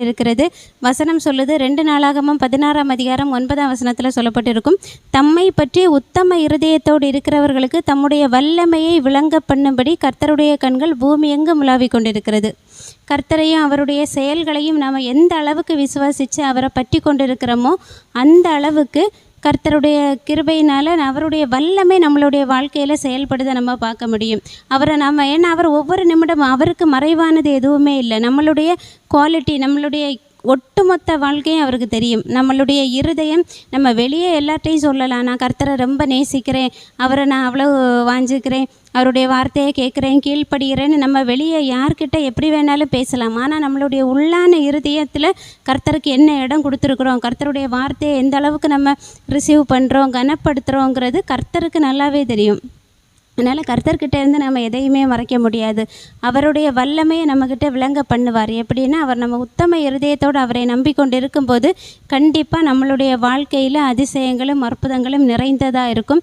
இருக்கிறது வசனம் சொல்லுது ரெண்டு நாளாகமும் பதினாறாம் அதிகாரம் ஒன்பதாம் வசனத்தில் சொல்லப்பட்டிருக்கும் தம்மை பற்றி உத்தம இருதயத்தோடு இருக்கிறவர்களுக்கு தம்முடைய வல்லமையை விளங்க பண்ணும்படி கர்த்தருடைய கண்கள் பூமி எங்கும் உலாவிக் கொண்டிருக்கிறது? கர்த்தரையும் அவருடைய செயல்களையும் நாம் எந்த அளவுக்கு விசுவாசித்து அவரை பற்றி கொண்டிருக்கிறோமோ அந்த அளவுக்கு கர்த்தருடைய கிருபையினால் அவருடைய வல்லமை நம்மளுடைய வாழ்க்கையில் செயல்படுதை நம்ம பார்க்க முடியும். அவரை நம்ம ஏன்னா அவர் ஒவ்வொரு நிமிடமும் அவருக்கு மறைவானது எதுவுமே இல்லை. நம்மளுடைய குவாலிட்டி நம்மளுடைய ஒட்டுமொத்த வாழ்க்கையும் அவருக்கு தெரியும். நம்மளுடைய இருதயம் நம்ம வெளியே எல்லார்ட்டையும் சொல்லலாம். நான் கர்த்தரை ரொம்ப நேசிக்கிறேன். அவரை நான் அவ்வளோ வாஞ்சிக்கிறேன். அவருடைய வார்த்தையை கேட்குறேன் கீழ்ப்படுகிறேன்னு நம்ம வெளியே யார்கிட்ட எப்படி வேணாலும் பேசலாம். ஆனால் நம்மளுடைய உள்ளான இருதயத்தில் கர்த்தருக்கு என்ன இடம் கொடுத்துருக்குறோம்? கர்த்தருடைய வார்த்தையை எந்த அளவுக்கு நம்ம ரிசீவ் பண்ணுறோம் கனப்படுத்துகிறோங்கிறது கர்த்தருக்கு நல்லாவே தெரியும். அதனால் கர்த்தர்கிட்ட இருந்து நம்ம எதையுமே மறைக்க முடியாது. அவருடைய வல்லமையை நம்மக்கிட்ட விளங்க பண்ணுவார். எப்படின்னா அவர் நம்ம உத்தம இருதயத்தோடு அவரை நம்பிக்கொண்டு இருக்கும்போது கண்டிப்பாக நம்மளுடைய வாழ்க்கையில் அதிசயங்களும் அற்புதங்களும் நிறைந்ததாக இருக்கும்.